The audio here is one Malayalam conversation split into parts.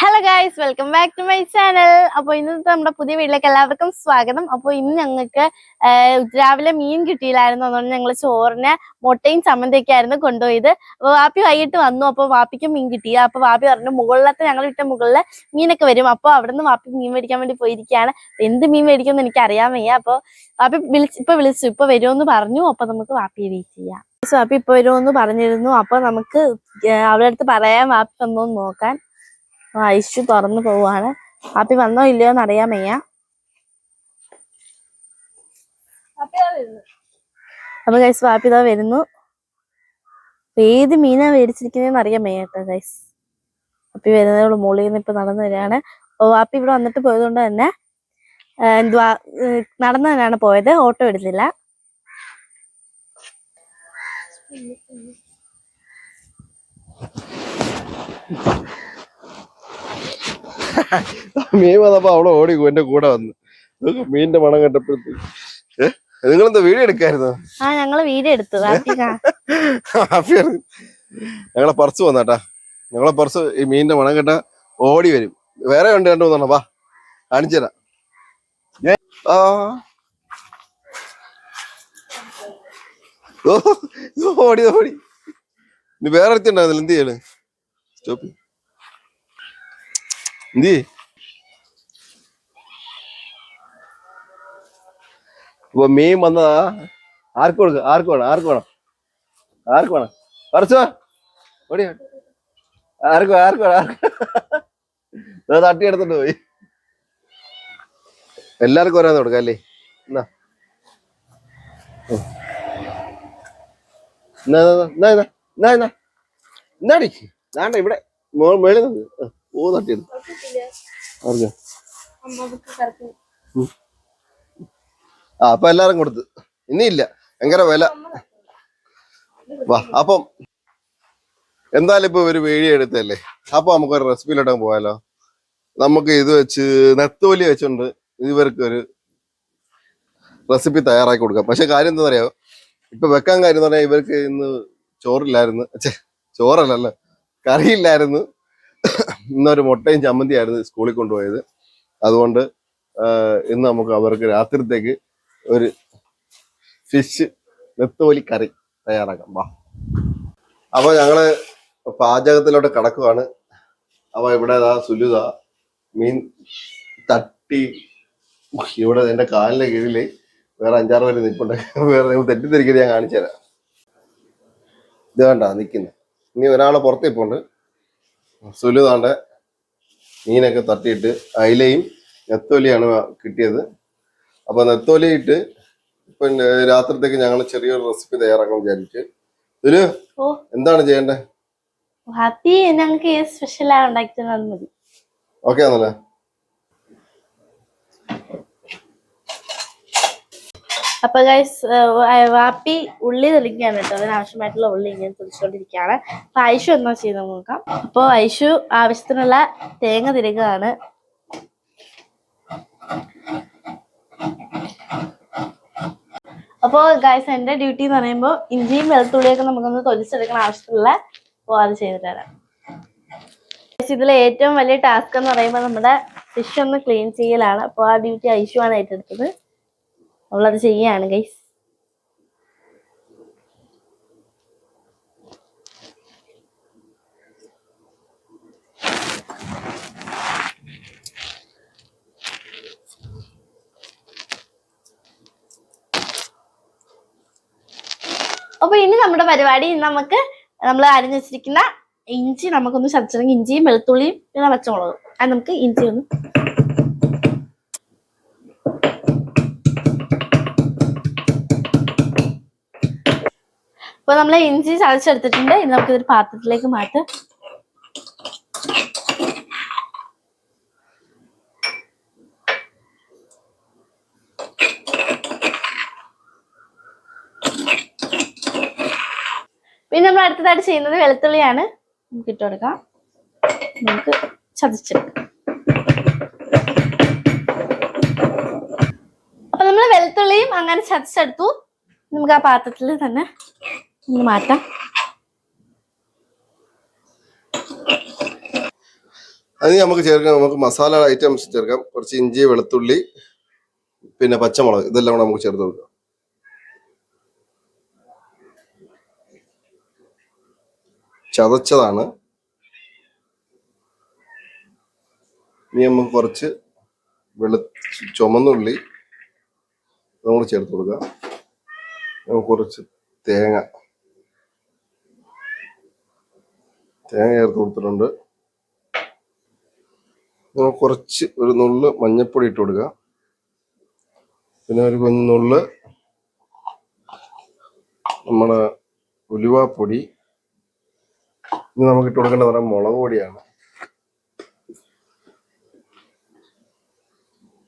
Hello guys welcome back to my channel അപ്പോൾ ഇന്നത്തെ നമ്മുടെ പുതിയ വീട്ടിലേക്ക് എല്ലാവർക്കും സ്വാഗതം. അപ്പോൾ ഇന്ന് ഞങ്ങൾക്ക് രാവിലെ മീൻ കിട്ടിയില്ലായിരുന്നു. അതുകൊണ്ട് ഞങ്ങൾ ചോറിന് മുട്ടയും ചമ്മന്തിയൊക്കെ ആയിരുന്നു കൊണ്ടുപോയത്. അപ്പോൾ വാപ്പി വൈകിട്ട് വന്നു. അപ്പോൾ വാപ്പിക്ക് മീൻ കിട്ടി. അപ്പോൾ വാപ്പി പറഞ്ഞു മുകളിലത്തെ ഞങ്ങൾ വിട്ട മുകളിൽ മീനൊക്കെ വരും. അപ്പോൾ നിന്ന് വാപ്പി മീൻ മേടിക്കാൻ വേണ്ടി പോയിരിക്കുകയാണ്. എന്ത് മീൻ മേടിക്കുമെന്ന് എനിക്ക് അറിയാൻ വയ്യ. അപ്പോൾ വാപ്പി വിളിച്ച് ഇപ്പൊ വിളിച്ചു. ഇപ്പൊ വരുമെന്ന് പറഞ്ഞു. അപ്പോൾ നമുക്ക് വാപ്പിയെ വെയിറ്റ് ചെയ്യാം. വാപ്പി ഇപ്പൊ വരുമെന്ന് പറഞ്ഞിരുന്നു. അപ്പോൾ നമുക്ക് അവിടെ അടുത്ത് പറയാൻ വാപ്പി വന്നു നോക്കാൻ. ഐശു തുറന്നു പോവാണ് അപ്പി വന്നോ ഇല്ലയോ എന്ന് അറിയാൻ വയ്യ അപ്പൊ ഗൈസ് വാപ്പി ഇതാ വരുന്നു. അപ്പൊ ഏത് മീനാ മേടിച്ചിരിക്കുന്നതെന്ന് അറിയാൻ വയ്യ കേട്ടോ ഗൈസ് പാപ്പി ഉള്ളു മുകളിൽ നിന്ന് ഇപ്പൊ നടന്നു വരികയാണ്. അപ്പൊ വാപ്പി ഇവിടെ വന്നിട്ട് പോയതുകൊണ്ട് തന്നെ എന്തുവാ നടന്നു തന്നെയാണ് പോയത് ഓട്ടോ എടുത്തില്ല. മീൻ വന്നപ്പോ അവൾ ഓടി എന്റെ കൂടെ വന്നു. മീനിന്റെ മണം കണ്ടപ്പോഴത്തേക്ക്. ഏഹ് നിങ്ങളെന്താ വീഡിയോ എടുക്കായിരുന്നു? ആ ഞങ്ങൾ വീഡിയോ എടുത്തു. ഞങ്ങളെ പർസ് വന്നാട്ടാ. ഞങ്ങളെ പർസ് ഈ മീനിന്റെ മണം കേട്ട ഓടി വരും. വേറെ ഉണ്ട് രണ്ടു മൂന്നെണ്ണം വാ. കാണിച്ചു തരാം. ആ. ഓടി ഓടി. വേറെ അടുത്ത് ഉണ്ടായിരുന്നില്ല. എന്ത് ചെയ്യണ് സ്റ്റോപ്പ്. എന്ത്? ഇപ്പൊ മീൻ വന്നതാ. ആർക്ക് കൊടുക്ക? ആർക്ക് വേണം? ആർക്ക് വേണം? ആർക്ക് വേണം? പറിച്ചോ. ഓടി. ആർക്ക് ആർക്ക് വേണം? ആർക്ക് തട്ടി എടുത്തിട്ട് പോയി. എല്ലാവർക്കും ഒരാന്ന് കൊടുക്കാം അല്ലേ? എന്നാ. എന്നാ എന്നാ, എന്നാ എന്നാ എന്നാ. ഇവിടെ മേളിൽ നിന്ന്. ഓ തട്ടിയെടുത്തു. ആ അപ്പൊ എല്ലാരും കൊടുത്ത്. ഇനിയില്ല ഭയങ്കര വില. വാ അപ്പം എന്തായാലും ഇപ്പൊ ഒരു വീഡിയോ എടുത്തല്ലേ? അപ്പൊ നമുക്ക് ഒരു റെസിപ്പിയിലോട്ട് പോയാലോ? നമുക്ക് ഇത് വെച്ച് നെത്തോലി വെച്ചുകൊണ്ട് ഇവർക്ക് ഒരു റെസിപ്പി തയ്യാറാക്കി കൊടുക്കാം. പക്ഷെ കാര്യം എന്താ പറയാ ഇപ്പൊ വെക്കാൻ കാര്യം എന്ന് പറഞ്ഞാൽ ഇവർക്ക് ഇന്ന് ചോറില്ലായിരുന്നു. ചോറല്ലല്ലോ. കറിയില്ലായിരുന്നു. ഇന്നൊരു മുട്ടയും ചമ്മന്തിയായിരുന്നു സ്കൂളിൽ കൊണ്ടുപോയത്. അതുകൊണ്ട് ഇന്ന് നമുക്ക് അവർക്ക് രാത്രിത്തേക്ക് ഒരു ഫിഷ് നെത്തോലി കറി തയ്യാറാക്കാം. വാ. അപ്പോൾ ഞങ്ങൾ പാചകത്തിലോട്ട് കടക്കുവാണ്. അപ്പോൾ ഇവിടെ ദാ സുലുത മീൻ തട്ടി ഇവിടെ എന്റെ കാലിന്റെ കീഴിൽ വേറെ അഞ്ചാറ് പേര് നിൽപ്പുണ്ട് വേറെ നിങ്ങൾ തെറ്റിദ്ധരിക്കുന്നത് ഞാൻ കാണിച്ചു തരാം ഇത് വേണ്ട നിൽക്കുന്നു ഇനി ഒരാളെ പുറത്ത് സുലുതാണ്ട് മീനൊക്കെ തട്ടിയിട്ട് അയിലയും നെത്തോലിയാണ് കിട്ടിയത്. അപ്പോൾ നെത്തോലി ഇട്ട് ഇപ്പൊ രാത്രിത്തേക്ക് ഞങ്ങൾ ചെറിയൊരു റെസിപ്പി തയ്യാറാക്കാൻ വിചാരിച്ചു. സുലു എന്താണ് ചെയ്യേണ്ടത് പാപ്പി ഞങ്ങൾക്ക് സ്പെഷ്യലായി ഉണ്ടാക്കി തന്നാൽ മതി. ഓക്കെ ആണല്ലേ? അപ്പൊ ഗൈസ് വാപ്പി ഉള്ളി തെളിക്കുകയാണ് കേട്ടോ. അതിന് ആവശ്യമായിട്ടുള്ള ഉള്ളി ഇങ്ങനെ തെളിച്ചുകൊണ്ടിരിക്കുകയാണ് അപ്പൊ ഐഷു എന്നാ ചെയ്ത് നോക്കാം. അപ്പൊ ഐഷു ആവശ്യത്തിനുള്ള തേങ്ങ തിരുകുകയാണ് അപ്പോൾ ഗൈസ് എന്റെ ഡ്യൂട്ടി എന്ന് പറയുമ്പോൾ ഇഞ്ചിയും വെളുത്തുള്ളിയൊക്കെ നമുക്കൊന്ന് തൊലിച്ചെടുക്കണം ആവശ്യത്തിലുള്ള അപ്പോൾ അത് ചെയ്തിട്ട് തരാം ഇതിലെ ഏറ്റവും വലിയ ടാസ്ക് എന്ന് പറയുമ്പോൾ നമ്മുടെ ഫിഷ് ഒന്ന് ക്ലീൻ ചെയ്യലാണ്. അപ്പോൾ ആ ഡ്യൂട്ടി ഐഷു ആണ് ഏറ്റെടുത്തത്. അവളത് ചെയ്യാണ് ഗൈസ് അപ്പൊ ഇനി നമ്മുടെ പരിപാടി നമുക്ക് നമ്മൾ അരിഞ്ഞു വെച്ചിരിക്കുന്ന ഇഞ്ചി നമുക്കൊന്ന് ചതച്ചിട്ടുണ്ടെങ്കിൽ ഇഞ്ചിയും വെളുത്തുള്ളിയും പിന്നെ പച്ചമുളകും. അത് നമുക്ക് ഇഞ്ചി ഒന്ന് അപ്പൊ നമ്മൾ ഇഞ്ചി ചതച്ചെടുത്തിട്ടുണ്ട്. ഇനി നമുക്ക് ഇതൊരു പാത്രത്തിലേക്ക് മാറ്റാം. പിന്നെ നമ്മൾ അടുത്തതായിട്ട് ചെയ്യുന്നത് വെളുത്തുള്ളിയാണ്. നമുക്ക് ഇട്ട് കൊടുക്കാം. നമുക്ക് ചതച്ചെടുക്കാം. അപ്പൊ നമ്മൾ വെളുത്തുള്ളിയും അങ്ങനെ ചതച്ചെടുത്തു. നമുക്ക് ആ പാത്രത്തിൽ തന്നെ ഒന്ന് മാറ്റാം. നമുക്ക് ചേർക്കാം. നമുക്ക് മസാല ഐറ്റംസ് ചേർക്കാം. കുറച്ച് ഇഞ്ചി വെളുത്തുള്ളി പിന്നെ പച്ചമുളക് ഇതെല്ലാം കൂടെ നമുക്ക് ചേർത്ത് കൊടുക്കാം. ചതച്ചതാണ്. ഇനി നമുക്ക് കുറച്ച് വെളു ചുമന്നുള്ളി നമ്മൾ ചേർത്ത് കൊടുക്കാം. നമുക്ക് കുറച്ച് തേങ്ങ തേങ്ങ ചേർത്ത് കൊടുത്തിട്ടുണ്ട്. നമ്മൾ കുറച്ച് ഒരു നുള്ള് മഞ്ഞൾപ്പൊടി ഇട്ട് കൊടുക്കുക. പിന്നെ ഒരു കുഞ്ഞുള്ള് നമ്മുടെ ഉലുവാപ്പൊടി. ഇനി നമുക്ക് ഇട്ട് കൊടുക്കേണ്ടത് പറയാം മുളക് പൊടിയാണ്.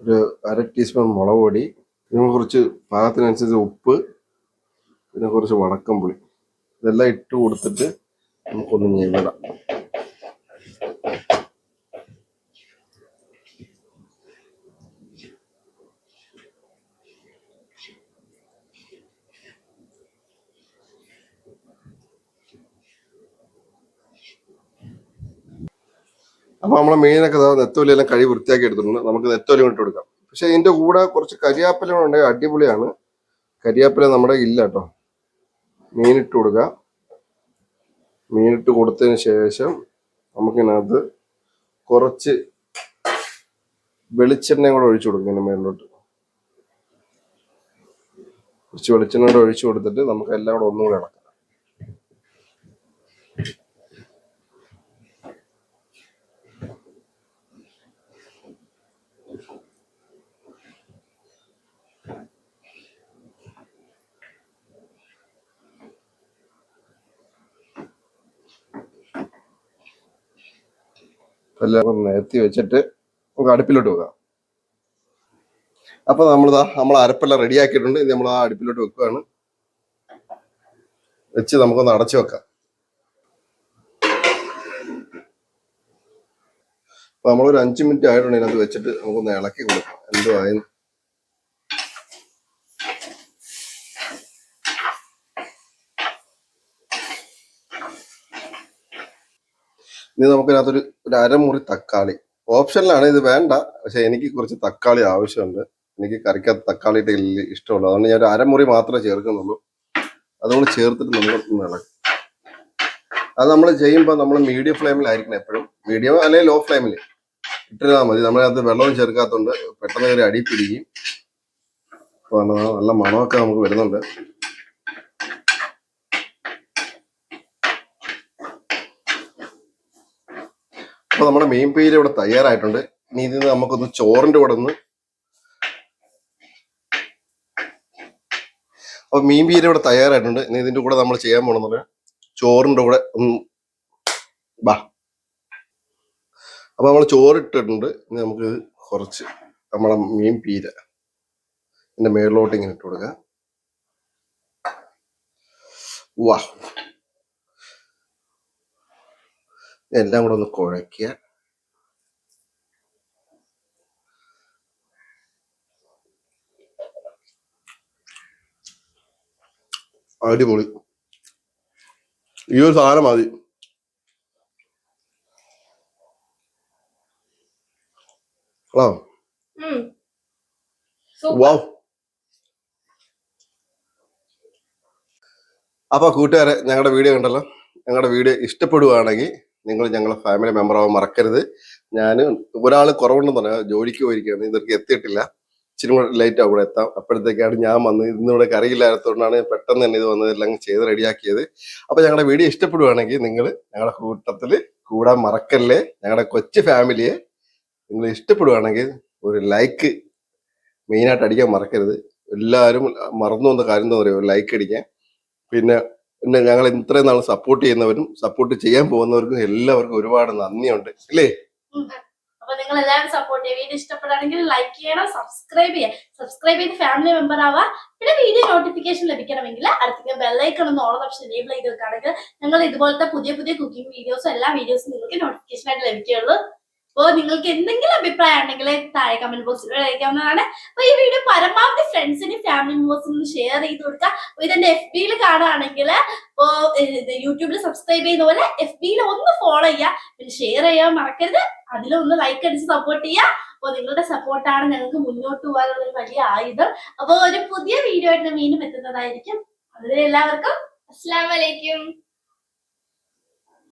ഒരു അര ടീസ്പൂൺ മുളക് പൊടി. പിന്നെ കുറച്ച് പാകത്തിനനുസരിച്ച് ഉപ്പ്. പിന്നെ കുറച്ച് വടക്കം പുളി ഇതെല്ലാം ഇട്ട് കൊടുത്തിട്ട് നമുക്കൊന്ന് ഞെവിടാം അപ്പൊ നമ്മളെ മീനൊക്കെ ദാ നെത്തോലിയെല്ലാം കഴി വൃത്തിയാക്കി എടുത്തിട്ടുണ്ട്. നമുക്ക് നെത്തോലി കൊണ്ട് കൊടുക്കാം. പക്ഷേ ഇതിന്റെ കൂടെ കുറച്ച് കരിയാപ്പില ഉണ്ടെങ്കിൽ അടിപൊളിയാണ്. കരിയാപ്പില നമ്മുടെ ഇല്ല കേട്ടോ. മീനിട്ട് കൊടുക്കുക മീനിട്ട് കൊടുത്തതിന് ശേഷം നമുക്കിതിനകത്ത് കുറച്ച് വെളിച്ചെണ്ണയും കൂടെ ഒഴിച്ചു കൊടുക്കും ഇതിന് മേളിലോട്ട്. കുറച്ച് വെളിച്ചെണ്ണ കൂടെ ഒഴിച്ചു കൊടുത്തിട്ട് നമുക്ക് എല്ലാം കൂടെ ഒന്നുകൂടെ ഇളക്കാം. എല്ലാം നിരത്തി വെച്ചിട്ട് നമുക്ക് അടുപ്പിലോട്ട് വെക്കാം. അപ്പൊ നമ്മളിതാ നമ്മൾ അരപ്പെല്ലാം റെഡി ആക്കിയിട്ടുണ്ട് നമ്മൾ ആ അടുപ്പിലോട്ട് വെക്കുകയാണ്. വെച്ച് നമുക്കൊന്ന് അടച്ചു വെക്കാം. നമ്മളൊരു അഞ്ചു മിനിറ്റ് ആയിട്ടുണ്ട് ഇതിനകത്ത് വെച്ചിട്ട് നമുക്കൊന്ന് ഇളക്കി കൊടുക്കാം. എന്തോ ഇനി നമുക്ക് ഇതിനകത്തൊരു ഒരു അരമുറി തക്കാളി. ഓപ്ഷനിലാണ് ഇത് വേണ്ട. പക്ഷെ എനിക്ക് കുറച്ച് തക്കാളി ആവശ്യമുണ്ട്. എനിക്ക് കറിക്കകത്ത് തക്കാളി ഇട്ട് വലിയ ഇഷ്ടമുള്ളൂ. അതുകൊണ്ട് ഞാൻ ഒരു അരമുറി മാത്രമേ ചേർക്കുന്നുള്ളൂ. അതുകൊണ്ട് ചേർത്തിട്ട് നമ്മൾ ഇളക്കും. അത് നമ്മൾ ചെയ്യുമ്പോൾ നമ്മൾ മീഡിയം ഫ്ലെയിമിലായിരിക്കണം എപ്പോഴും. മീഡിയം അല്ലെങ്കിൽ ലോ ഫ്ലെയിമിൽ ഇട്ടിരുന്നാൽ മതി. നമ്മളത് വെള്ളവും ചേർക്കാത്തതുകൊണ്ട് പെട്ടെന്ന് ഒരു അടി പിടിക്കും. അപ്പോൾ നല്ല മണമൊക്കെ നമുക്ക് വരുന്നുണ്ട്. അപ്പൊ നമ്മുടെ മെയിൻ പേര് ഇവിടെ തയ്യാറായിട്ടുണ്ട്. ഇനി ഇതിന് നമുക്കൊന്ന് ചോറിന്റെ കൂടെ ഒന്ന് അപ്പൊ മീൻ പീര് ഇവിടെ തയ്യാറായിട്ടുണ്ട്. ഇനി ഇതിന്റെ കൂടെ നമ്മൾ ചെയ്യാൻ പോണെന്നത് ചോറിന്റെ കൂടെ ഒന്ന് ബാ. അപ്പൊ നമ്മൾ ചോറ് ഇട്ടിട്ടുണ്ട് ഇനി നമുക്ക് കുറച്ച് നമ്മളെ മീൻ പീര ഇതിന്റെ മേളിലോട്ട് ഇങ്ങനെ ഇട്ട് കൊടുക്കാം. വാ. എല്ലാം കൂടെ ഒന്ന് കുഴയ്ക്കുക. അടിപൊളി. ഈ ഒരു സാധനം മതി. ഹലോ? വാവ് അപ്പൊ കൂട്ടുകാരെ ഞങ്ങളുടെ വീഡിയോ കണ്ടല്ലോ. ഞങ്ങളുടെ വീഡിയോ ഇഷ്ടപ്പെടുവാണെങ്കിൽ നിങ്ങൾ ഞങ്ങളെ ഫാമിലി മെമ്പർ ആവാൻ മറക്കരുത്. ഞാൻ ഒരാൾ കുറവുണ്ടെന്ന് പറഞ്ഞാൽ ജോലിക്ക് പോയിരിക്കുകയാണ്. ഇതൊക്കെ എത്തിയിട്ടില്ല. ഇച്ചിരി കൂടെ ലേറ്റ് ഇവിടെ എത്താം അപ്പോഴത്തേക്കാണ് ഞാൻ വന്ന് ഇന്നിവിടെ കറിയില്ലാത്തതുകൊണ്ടാണ് പെട്ടെന്ന് തന്നെ ഇത് വന്നത്. എല്ലാം ചെയ്ത് റെഡിയാക്കിയത്. അപ്പോൾ ഞങ്ങളുടെ വീഡിയോ ഇഷ്ടപ്പെടുവാണെങ്കിൽ നിങ്ങൾ ഞങ്ങളുടെ കൂട്ടത്തിൽ കൂടാൻ മറക്കല്ലേ. ഞങ്ങളുടെ കൊച്ചു ഫാമിലിയെ നിങ്ങൾ ഇഷ്ടപ്പെടുവാണെങ്കിൽ ഒരു ലൈക്ക് മെയിനായിട്ട് അടിക്കാൻ മറക്കരുത്. എല്ലാവരും മറന്നു വന്ന കാര്യം എന്താ പറയുക ലൈക്ക് അടിക്കാൻ. പിന്നെ പിന്നെ ഞങ്ങൾ ഇത്രയും നാൾ സപ്പോർട്ട് ചെയ്യുന്നവരും സപ്പോർട്ട് ചെയ്യാൻ പോകുന്നവർക്കും എല്ലാവർക്കും ഒരുപാട് നന്ദിയുണ്ട് അല്ലേ? അപ്പൊ നിങ്ങൾ എല്ലാവരും സപ്പോർട്ട് ചെയ്യുക. വീഡിയോ ഇഷ്ടപ്പെടുകയാണെങ്കിൽ ലൈക്ക് ചെയ്യണം സബ്സ്ക്രൈബ് ചെയ്യാം സബ്സ്ക്രൈബ് ചെയ്ത് ഫാമിലി മെമ്പർ ആവുക. പിന്നെ വീഡിയോ നോട്ടിഫിക്കേഷൻ ലഭിക്കണമെങ്കിൽ അടുത്ത ബെല്ലൈക്കൺ ഒന്ന് ഓൾ ഓപ്ഷൻ എനേബിൾ ചെയ്ത് വെക്കുകയാണെങ്കിൽ ഞങ്ങൾ ഇതുപോലത്തെ പുതിയ പുതിയ കുക്കിംഗ് വീഡിയോസും എല്ലാ വീഡിയോസും നിങ്ങൾക്ക് നോട്ടിഫിക്കേഷൻ ആയിട്ട് ലഭിക്കുകയുള്ളൂ. അപ്പോൾ നിങ്ങൾക്ക് എന്തെങ്കിലും അഭിപ്രായം ഉണ്ടെങ്കിൽ താഴെ കമന്റ് ബോക്സിൽ അയക്കാവുന്നതാണ് അപ്പൊ ഈ വീഡിയോ പരമാവധി ഫ്രണ്ട്സിനും ഫാമിലി മെമ്പേഴ്സിനും ഷെയർ ചെയ്ത് കൊടുക്കുക. അപ്പൊ ഇതെന്റെ എഫ് ബിയിൽ കാണുകയാണെങ്കിൽ ഇപ്പോ യൂട്യൂബിൽ സബ്സ്ക്രൈബ് ചെയ്യുന്ന പോലെ എഫ് ബിയിൽ ഒന്ന് ഫോളോ ചെയ്യുക. പിന്നെ ഷെയർ ചെയ്യാൻ മറക്കരുത്. അതിലൊന്ന് ലൈക്ക് അടിച്ച് സപ്പോർട്ട് ചെയ്യുക. അപ്പോൾ നിങ്ങളുടെ സപ്പോർട്ടാണ് ഞങ്ങൾക്ക് മുന്നോട്ട് പോകാനുള്ള ഒരു വലിയ ആയുധം. അപ്പോൾ ഒരു പുതിയ വീഡിയോ ആയിട്ട് വീണ്ടും എത്തുന്നതായിരിക്കും. അതിൽ എല്ലാവർക്കും അസ്സാം വലൈക്കും